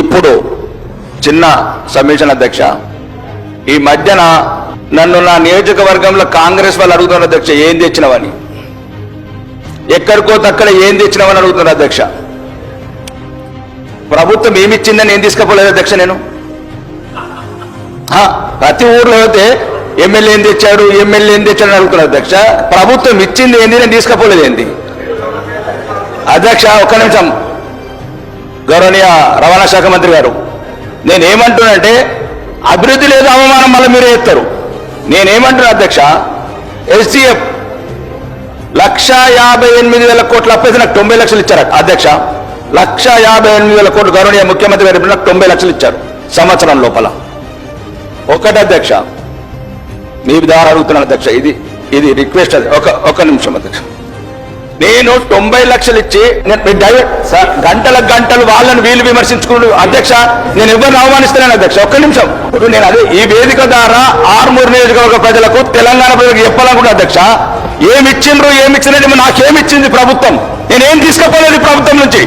ఇప్పుడు చిన్న సమీక్షణ అధ్యక్ష ఈ మధ్యన నన్ను నా నియోజకవర్గంలో కాంగ్రెస్ వాళ్ళు అడుగుతున్నారు అధ్యక్ష ఏం తెచ్చినవని? ఎక్కడికో తక్కడ ఏం తెచ్చినవని అడుగుతున్నారు అధ్యక్ష. ప్రభుత్వం ఏమిచ్చిందని ఏం తీసుకపోలేదు అధ్యక్ష నేను. ప్రతి ఊర్లో అయితే ఎమ్మెల్యే ఏం తెచ్చాడు ఎమ్మెల్యే ఏం తెచ్చాడు అని అడుగుతున్నారు అధ్యక్ష ప్రభుత్వం ఇచ్చింది ఏంది నేను తీసుకపోలేదు ఏంది? అధ్యక్ష ఒక్క నిమిషం. గౌరవనీయ రవాణా శాఖ మంత్రి గారు నేను ఏమంటున్నానంటే అభివృద్ధి లేదు అవమానం మళ్ళీ మీరే ఎత్తారు నేనేమంటున్నా అధ్యక్ష ఎస్డిఎఫ్ లక్ష యాభై ఎనిమిది వేల కోట్ల అప్పేసి నాకు తొంభై లక్షలు ఇచ్చారు అధ్యక్ష లక్ష యాభై ఎనిమిది వేల కోట్లు గౌరవనీయ ముఖ్యమంత్రి గారు నాకు తొంభై లక్షలు ఇచ్చారు సంవత్సరం లోపల. ఒకటి అధ్యక్ష మీ ద్వారా అడుగుతున్నాను అధ్యక్ష ఇది ఇది రిక్వెస్ట్ అది. ఒక ఒక నిమిషం అధ్యక్ష. నేను తొంభై లక్షలు ఇచ్చి నేను గంటల గంటలు వాళ్ళని వీళ్ళు విమర్శించుకున్నాడు అధ్యక్ష నేను ఎవరిని అవమానిస్తున్నాను అధ్యక్ష? ఒక్క నిమిషం. ఇప్పుడు నేను అదే ఈ వేదిక ద్వారా ఆర్మూరు నియోజకవర్గ ప్రజలకు తెలంగాణ ప్రజలకు చెప్పాలనుకుంటున్నా అధ్యక్ష ఏమిచ్చిండ్రు ఇచ్చిండ్రు నాకేమిచ్చింది ప్రభుత్వం. నేనేం తీసుకుపోలేదు ఈ ప్రభుత్వం నుంచి?